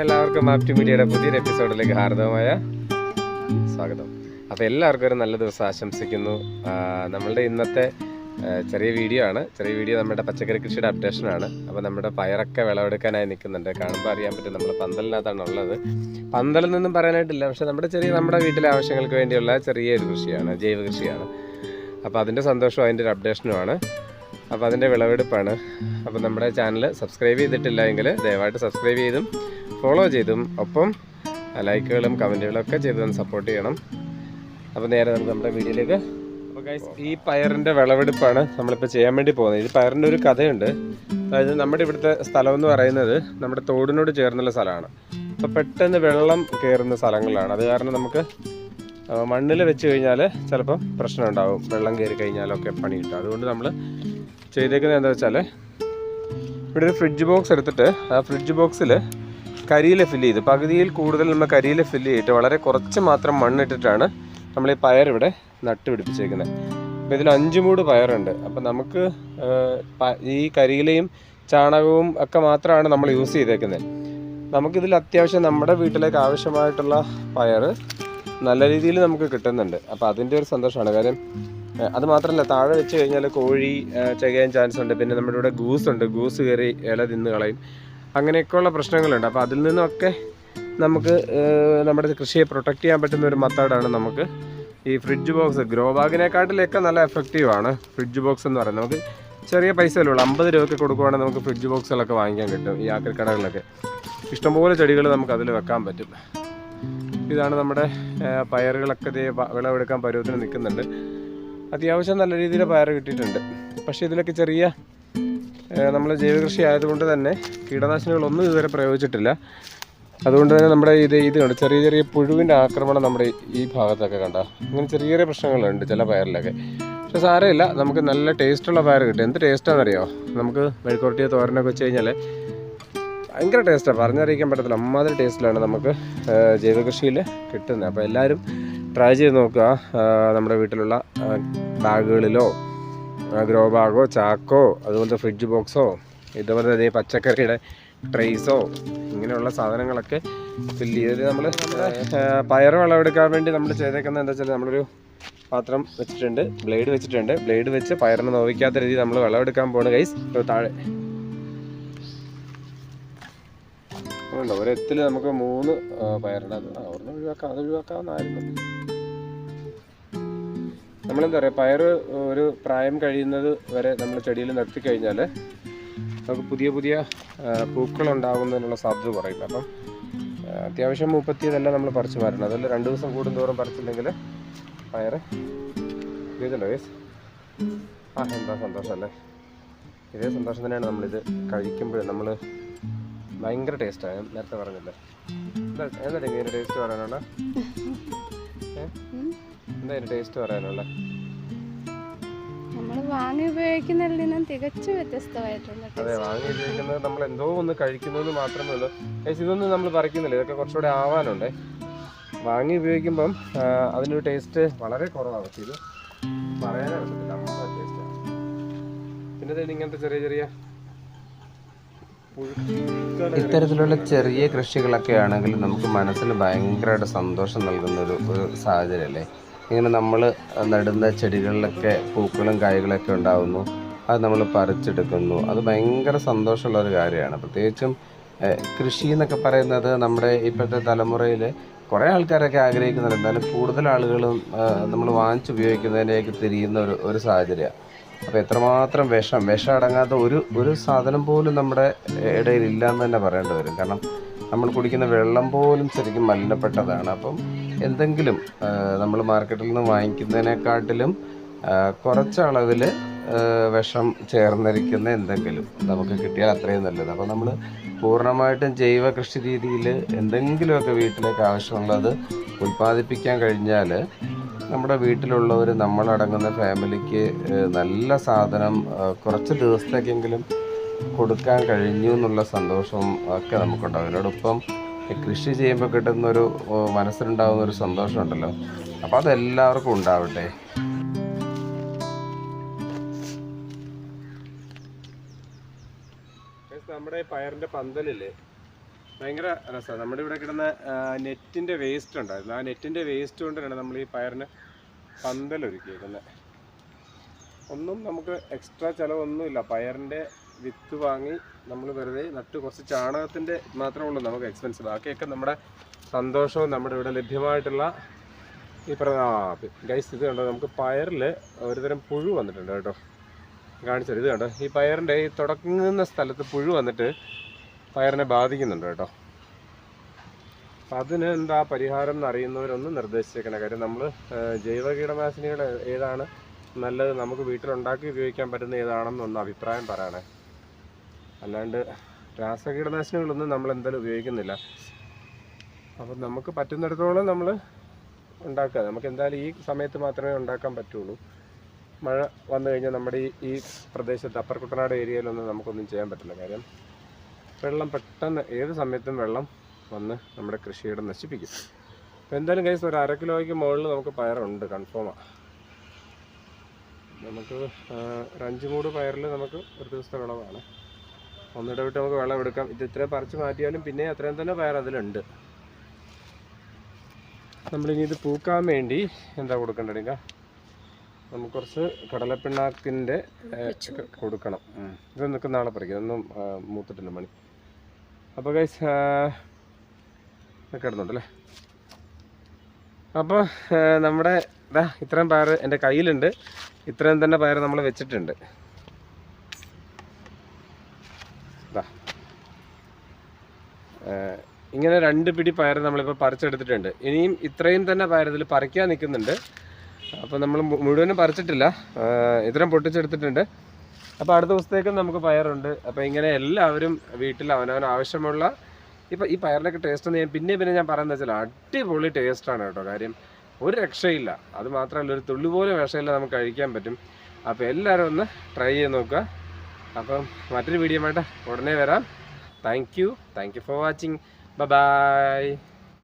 എല്ലാവർക്കും മാപ്റ്റി മീഡിയയുടെ പുതിയൊരു എപ്പിസോഡിലേക്ക് ഹാർദവമായ സ്വാഗതം. അപ്പോൾ എല്ലാവർക്കും ഒരു നല്ല ദിവസം ആശംസിക്കുന്നു. നമ്മളുടെ ഇന്നത്തെ ചെറിയ വീഡിയോ ആണ്. ചെറിയ വീഡിയോ നമ്മുടെ പച്ചക്കറി കൃഷിയുടെ അപ്ഡേഷനാണ് അപ്പോൾ നമ്മുടെ പയറൊക്കെ വിളവെടുക്കാനായി നിൽക്കുന്നുണ്ട്. കാണുമ്പോൾ അറിയാൻ പറ്റും നമ്മൾ പന്തലിനകത്താണ് ഉള്ളത് പന്തലിൽ നിന്നും പറയാനായിട്ടില്ല. പക്ഷേ നമ്മുടെ ചെറിയ നമ്മുടെ വീട്ടിലെ ആവശ്യങ്ങൾക്ക് വേണ്ടിയുള്ള ചെറിയൊരു കൃഷിയാണ് ജൈവ കൃഷിയാണ് അപ്പോൾ അതിന്റെ സന്തോഷവും അതിന്റെ ഒരു അപ്ഡേഷനുമാണ് അപ്പോൾ അതിന്റെ വിളവെടുപ്പാണ്. അപ്പോൾ നമ്മുടെ ചാനൽ സബ്സ്ക്രൈബ് ചെയ്തിട്ടില്ല എങ്കിൽ ദയവായിട്ട് സബ്സ്ക്രൈബ് ചെയ്തും ഫോളോ ചെയ്തും. ഒപ്പം ലൈക്കുകളും കമന്റുകളും ഒക്കെ ചെയ്ത് സപ്പോർട്ട് ചെയ്യണം. അപ്പോൾ നേരെ നമുക്ക് നമ്മുടെ വീഡിയോയിലേക്ക് അപ്പോൾ ഗൈസ് ഈ പയറിന്റെ വിളവെടുപ്പാണ് നമ്മളിപ്പോൾ ചെയ്യാൻ വേണ്ടി പോകുന്നത്. ഇത് പയറിന്റെ ഒരു കഥയുണ്ട്. അതായത് നമ്മുടെ ഇവിടുത്തെ സ്ഥലം എന്ന് പറയുന്നത് നമ്മുടെ തോടിനോട് ചേർന്നുള്ള സ്ഥലമാണ്. അപ്പോൾ പെട്ടെന്ന് വെള്ളം കയറുന്ന സ്ഥലങ്ങളാണ്. അത് കാരണം നമുക്ക് മണ്ണിൽ വെച്ച് കഴിഞ്ഞാൽ ചിലപ്പം പ്രശ്നം ഉണ്ടാവും വെള്ളം കയറി കഴിഞ്ഞാലൊക്കെ പണി കിട്ടും. അതുകൊണ്ട് നമ്മൾ ചെയ്തേക്കുന്നത് എന്താ വെച്ചാൽ ഇവിടെ ഒരു ഫ്രിഡ്ജ് ബോക്സ് എടുത്തിട്ട് ആ ഫ്രിഡ്ജ് ബോക്സിൽ കരിയില ഫില്ല് ചെയ്ത് പകുതിയിൽ കൂടുതൽ നമ്മൾ കരിയില ഫില്ല് ചെയ്തിട്ട് വളരെ കുറച്ച് മാത്രം മണ്ണിട്ടിട്ടാണ് നമ്മൾ ഈ പയർ ഇവിടെ നട്ട് പിടിപ്പിച്ചേക്കുന്നത്. അപ്പോൾ ഇതിൽ അഞ്ച് മൂട് പയറുണ്ട്. അപ്പോൾ നമുക്ക് ഈ കരിയിലയും ചാണകവും ഒക്കെ മാത്രമാണ് നമ്മൾ യൂസ് ചെയ്തേക്കുന്നത്. നമുക്കിതിൽ അത്യാവശ്യം നമ്മുടെ വീട്ടിലേക്ക് ആവശ്യമായിട്ടുള്ള പയർ നല്ല രീതിയിൽ നമുക്ക് കിട്ടുന്നുണ്ട്. അപ്പോൾ അതിന്റെ ഒരു സന്തോഷമാണ്. കാര്യം അത് മാത്രമല്ല താഴെ വെച്ച് കഴിഞ്ഞാൽ കോഴി ചകയാൻ ചാൻസ് ഉണ്ട്. പിന്നെ നമ്മുടെ ഇവിടെ ഗൂസ് ഉണ്ട്. ഗൂസ് കയറി ഇല തിന്ന് കളയും. അങ്ങനെയൊക്കെയുള്ള പ്രശ്നങ്ങളുണ്ട്. അപ്പോൾ അതിൽ നിന്നൊക്കെ നമുക്ക് നമ്മുടെ കൃഷിയെ പ്രൊട്ടക്റ്റ് ചെയ്യാൻ പറ്റുന്ന ഒരു മെത്തേഡാണ് നമുക്ക് ഈ ഫ്രിഡ്ജ് ബോക്സ് ഗ്രോ ബാഗിനെക്കാട്ടിലൊക്കെ നല്ല എഫക്റ്റീവ് ആണ് ഫ്രിഡ്ജ് ബോക്സ് എന്ന് പറയുന്നത്. നമുക്ക് ചെറിയ പൈസയല്ലേ ഉള്ളൂ. അമ്പത് രൂപയ്ക്ക് കൊടുക്കുവാണെങ്കിൽ നമുക്ക് ഫ്രിഡ്ജ് ബോക്സുകളൊക്കെ വാങ്ങിക്കാൻ കിട്ടും ഈ ആക്രിക്കടകളിലൊക്കെ. ഇഷ്ടംപോലെ ചെടികൾ നമുക്ക് അതിൽ വെക്കാൻ പറ്റും. ഇതാണ് നമ്മുടെ പയറുകളൊക്കെ ഇതേ വിളവെടുക്കാൻ പരുവത്തിന് നിൽക്കുന്നുണ്ട്. അത്യാവശ്യം നല്ല രീതിയിൽ പയർ കിട്ടിയിട്ടുണ്ട്. പക്ഷേ ഇതിലൊക്കെ ചെറിയ നമ്മൾ ജൈവകൃഷി ആയതുകൊണ്ട് തന്നെ കീടനാശിനികളൊന്നും ഇതുവരെ പ്രയോഗിച്ചിട്ടില്ല. അതുകൊണ്ട് തന്നെ നമ്മുടെ ഇത് ഇത് കണ്ട് ചെറിയ ചെറിയ പുഴുവിന്റെ ആക്രമണം നമ്മുടെ ഈ ഭാഗത്തൊക്കെ കണ്ട? അങ്ങനെ ചെറിയ ചെറിയ പ്രശ്നങ്ങളുണ്ട് ചില പയറിലൊക്കെ. പക്ഷേ സാരമില്ല നമുക്ക് നല്ല ടേസ്റ്റുള്ള പയർ കിട്ടും. എന്ത് ടേസ്റ്റാണെന്നറിയോ നമുക്ക് മെഴുക്കുരട്ടിയോ തോരനൊക്കെ വെച്ച് കഴിഞ്ഞാൽ ഭയങ്കര ടേസ്റ്റാണ് പറഞ്ഞറിയിക്കാൻ പറ്റത്തില്ല. അമ്മാതിരി ടേസ്റ്റിലാണ് നമുക്ക് ജൈവകൃഷിയിൽ കിട്ടുന്നത്. അപ്പോൾ എല്ലാവരും ട്രൈ ചെയ്ത് നോക്കുക. നമ്മുടെ വീട്ടിലുള്ള ബാഗുകളിലോ ഗ്രോ ബാഗോ ചാക്കോ അതുപോലത്തെ ഫ്രിഡ്ജ് ബോക്സോ ഇതുപോലെ തന്നെ പച്ചക്കറിയുടെ ട്രേസോ ഇങ്ങനെയുള്ള സാധനങ്ങളൊക്കെ ഫില്ല് ചെയ്ത് നമ്മൾ പയർ വിളവെടുക്കാൻ വേണ്ടി നമ്മൾ ചെയ്തേക്കുന്നത് എന്താ വെച്ചാൽ നമ്മളൊരു പാത്രം വെച്ചിട്ടുണ്ട്. ബ്ലേഡ് വെച്ചിട്ടുണ്ട്. ബ്ലേഡ് വെച്ച് പയറിനെ നോവിക്കാത്ത രീതിയിൽ നമ്മൾ വിളവെടുക്കാൻ പോണ് കൈസ് താഴെ ഉണ്ടോ? ഒരെത്തിൽ നമുക്ക് മൂന്ന് പയറുണ്ട് അത് ഒരെണ്ണം ഒഴിവാക്കാം. അത് ഒഴിവാക്കാവുന്നതായിരുന്നു നമ്മളെന്താ പറയുക പയർ ഒരു പ്രായം കഴിയുന്നത് വരെ നമ്മൾ ചെടിയിൽ നിർത്തി കഴിഞ്ഞാൽ നമുക്ക് പുതിയ പുതിയ പൂക്കൾ ഉണ്ടാകുന്നതിനുള്ള സാധ്യത കുറയും. അപ്പം അത്യാവശ്യം മുപ്പത്തിയതല്ല നമ്മൾ പറിച്ചു മാറ്റണം. അതല്ല രണ്ട് ദിവസം കൂടുന്തോറും പറിച്ചില്ലെങ്കിൽ പയർ ഇതുണ്ടോ വേസ് ആ എന്താ സന്തോഷമല്ലേ ഇതേ സന്തോഷം തന്നെയാണ് നമ്മളിത് കഴിക്കുമ്പോഴും നമ്മൾ ഭയങ്കര ടേസ്റ്റാണ് ഞാൻ നേരത്തെ പറഞ്ഞില്ലേ? എന്താ ഇതിന്റെ ടേസ്റ്റ് പറയാനുള്ള? എന്താ ഇതിന്റെ ടേസ്റ്റ് പറയാനുള്ള? നമ്മൾ വാങ്ങി ഉപയോഗിക്കുന്നതിൽ നിന്നും തികച്ചും വ്യത്യസ്തമായിട്ടുള്ള അതെ വാങ്ങി ഉപയോഗിക്കുന്നത് നമ്മൾ എന്തോ ഒന്ന് കഴിക്കുന്നത് മാത്രമേ ഉള്ളൂ ഏച്ചി ഇതൊന്നും നമ്മൾ പറിക്കുന്നില്ല. ഇതൊക്കെ കുറച്ചുകൂടെ ആവാനുണ്ടേ. വാങ്ങി ഉപയോഗിക്കുമ്പം അതിന്റെ അതിനൊരു ടേസ്റ്റ് വളരെ കുറവാണ്. പക്ഷേ ഇത് പറയാനേ ടേസ്റ്റ് ടേസ്റ്റാണ് പിന്നെ ഇങ്ങനത്തെ ചെറിയ ചെറിയ ഇത്തരത്തിലുള്ള ചെറിയ കൃഷികളൊക്കെ ആണെങ്കിൽ നമുക്ക് മനസ്സിന് ഭയങ്കരമായിട്ട് സന്തോഷം നൽകുന്ന ഒരു ഒരു സാഹചര്യമല്ലേ? ഇങ്ങനെ നമ്മൾ നടുന്ന ചെടികളിലൊക്കെ പൂക്കളും കായ്കളൊക്കെ ഉണ്ടാകുന്നു അത് നമ്മൾ പറിച്ചെടുക്കുന്നു. അത് ഭയങ്കര സന്തോഷമുള്ള ഒരു കാര്യമാണ്. പ്രത്യേകിച്ചും കൃഷി എന്നൊക്കെ പറയുന്നത് നമ്മുടെ ഇപ്പോഴത്തെ തലമുറയിൽ കുറേ ആൾക്കാരൊക്കെ ആഗ്രഹിക്കുന്നുണ്ട്. എന്നാലും കൂടുതൽ ആളുകളും നമ്മൾ വാങ്ങിച്ചുപയോഗിക്കുന്നതിലേക്ക് തിരിയുന്ന ഒരു ഒരു സാഹചര്യമാണ് അപ്പോൾ എത്രമാത്രം വിഷം വിഷം അടങ്ങാത്ത ഒരു ഒരു സാധനം പോലും നമ്മുടെ ഇടയിൽ ഇല്ല എന്ന് തന്നെ പറയേണ്ടി വരും. കാരണം നമ്മൾ കുടിക്കുന്ന വെള്ളം പോലും ശരിക്കും മലിനപ്പെട്ടതാണ്. അപ്പം എന്തെങ്കിലും നമ്മൾ മാർക്കറ്റിൽ നിന്ന് വാങ്ങിക്കുന്നതിനെക്കാട്ടിലും കുറച്ചളവിൽ വിഷം ചേർന്നിരിക്കുന്ന എന്തെങ്കിലും നമുക്ക് കിട്ടിയാൽ അത്രയും നല്ലത്. അപ്പോൾ നമ്മൾ പൂർണമായിട്ടും ജൈവ കൃഷി രീതിയിൽ എന്തെങ്കിലുമൊക്കെ വീട്ടിലേക്ക് ആവശ്യമുള്ളത് ഉൽപ്പാദിപ്പിക്കാൻ കഴിഞ്ഞാൽ നമ്മുടെ വീട്ടിലുള്ളവർ നമ്മളടങ്ങുന്ന ഫാമിലിക്ക് നല്ല സാധനം കുറച്ച് ദിവസത്തേക്കെങ്കിലും കൊടുക്കാൻ കഴിഞ്ഞു എന്നുള്ള സന്തോഷവും ഒക്കെ നമുക്കുണ്ടാവും. അതിനോടൊപ്പം കൃഷി ചെയ്യുമ്പോൾ കിട്ടുന്നൊരു മനസ്സിലുണ്ടാകുന്ന ഒരു സന്തോഷമുണ്ടല്ലോ. അപ്പോൾ അതെല്ലാവർക്കും ഉണ്ടാവട്ടെ. നമ്മുടെ ഈ പയറിന്റെ പന്തലില്ലേ? ഭയങ്കര രസമാണ്. നമ്മുടെ ഇവിടെ കിടന്ന നെറ്റിന്റെ വേസ്റ്റ് ഉണ്ടായിരുന്നു. ആ നെറ്റിന്റെ വേസ്റ്റ് കൊണ്ടാണ് നമ്മൾ ഈ പയറിന് പന്തലൊരുക്കിയേക്കുന്നത് ഒന്നും നമുക്ക് എക്സ്ട്രാ ചിലവൊന്നുമില്ല. പയറിന്റെ വിത്ത് വാങ്ങി നമ്മൾ വെറുതെ നട്ട് കുറച്ച് ചാണകത്തിന്റെ മാത്രമേ ഉള്ളൂ നമുക്ക് എക്സ്പെൻസ് ബാക്കിയൊക്കെ നമ്മുടെ സന്തോഷവും നമ്മുടെ ഇവിടെ ലഭ്യമായിട്ടുള്ള ഈ പറഞ്ഞ ആ ഗൈസ് ഇത് കണ്ടോ? നമുക്ക് പയറിൽ ഒരുതരം പുഴു വന്നിട്ടുണ്ട് കേട്ടോ. കാണിച്ചത് ഇത് കണ്ടോ? ഈ പയറിന്റെ ഈ തുടങ്ങുന്ന സ്ഥലത്ത് പുഴു വന്നിട്ട് പയറിനെ ബാധിക്കുന്നുണ്ട് കേട്ടോ. അപ്പം അതിന് എന്താ പരിഹാരം എന്ന് അറിയുന്നവരൊന്ന് നിർദ്ദേശിച്ചേക്കണം. കാര്യം നമ്മൾ ജൈവ കീടനാശിനികൾ ഏതാണ് നല്ലത് നമുക്ക് വീട്ടിലുണ്ടാക്കി ഉപയോഗിക്കാൻ പറ്റുന്ന ഏതാണെന്നൊന്ന് അഭിപ്രായം പറയണേ. അല്ലാണ്ട് രാസകീടനാശിനികളൊന്നും നമ്മൾ എന്തായാലും ഉപയോഗിക്കുന്നില്ല. അപ്പം നമുക്ക് പറ്റുന്നിടത്തോളം നമ്മൾ ഉണ്ടാക്കുക. നമുക്ക് എന്തായാലും ഈ സമയത്ത് മാത്രമേ ഉണ്ടാക്കാൻ പറ്റുള്ളൂ. മഴ വന്നു കഴിഞ്ഞാൽ നമ്മുടെ ഈ ഈ പ്രദേശത്ത് അപ്പർ കുട്ടനാട് ഏരിയയിലൊന്നും നമുക്കൊന്നും ചെയ്യാൻ പറ്റില്ല. കാര്യം വെള്ളം പെട്ടെന്ന് ഏത് സമയത്തും വെള്ളം വന്ന് നമ്മുടെ കൃഷിയുടെ നശിപ്പിക്കും. അപ്പോൾ എന്തായാലും കൈസ് ഒരു അര കിലോയ്ക്ക് മുകളിൽ നമുക്ക് പയറുണ്ട് കൺഫേമാണ് നമുക്ക് ഒരഞ്ച് ഒരു അഞ്ച് മൂട് പയറിൽ നമുക്ക് ഒരു ദിവസത്തെ വിളവാണ്. ഒന്നിടവിട്ട് നമുക്ക് വെള്ളം എടുക്കാം. ഇത് ഇത്രയും പറിച്ച് മാറ്റിയാലും പിന്നെ അത്രയും തന്നെ പയർ അതിലുണ്ട്. നമ്മളിനി ഇത് പൂക്കാൻ വേണ്ടി എന്താ കൊടുക്കേണ്ടത് നമുക്ക് കുറച്ച് കടലപ്പിണ്ണാക്കിന്റെ കൊടുക്കണം. ഇത് നിൽക്കുന്ന നാളെ പറിക്കും. ഇതൊന്നും മൂത്തിട്ടില്ല മണി. അപ്പോൾ ഗൈസ് കിടന്നുണ്ടല്ലേ? അപ്പോൾ നമ്മുടെ ഇതാ ഇത്രയും പയർ എന്റെ കയ്യിലുണ്ട്. ഇത്രയും തന്നെ പയർ നമ്മൾ വെച്ചിട്ടുണ്ട്. ഏഹ് ഇങ്ങനെ രണ്ട് പിടി പയർ നമ്മളിപ്പോൾ പറിച്ചെടുത്തിട്ടുണ്ട്. ഇനിയും ഇത്രയും തന്നെ പയർ ഇതിൽ പറിക്കാൻ നിൽക്കുന്നുണ്ട്. അപ്പോൾ നമ്മൾ മുഴുവനും പറിച്ചിട്ടില്ല. ഇത്രയും പൊട്ടിച്ചെടുത്തിട്ടുണ്ട്. അപ്പോൾ അടുത്ത ദിവസത്തേക്കും നമുക്ക് പയറുണ്ട്. അപ്പോൾ ഇങ്ങനെ എല്ലാവരും വീട്ടിൽ അവനവൻ ആവശ്യമുള്ള ഇപ്പം ഈ പയറിന്റെയൊക്കെ ടേസ്റ്റ് ഒന്ന് ഞാൻ പിന്നെ പിന്നെ ഞാൻ പറയുന്നത് വെച്ചാൽ അടിപൊളി ടേസ്റ്റാണ് കേട്ടോ കാര്യം. ഒരു രക്ഷയില്ല. അത് മാത്രമല്ല ഒരു തുള്ളി പോലും വിഷയില്ല നമുക്ക് കഴിക്കാൻ പറ്റും. അപ്പോൾ എല്ലാവരും ഒന്ന് ട്രൈ ചെയ്ത് നോക്കുക. അപ്പം മറ്റൊരു വീഡിയോ ആയിട്ട് ഉടനെ വരാം. Thank you thank you for watching bye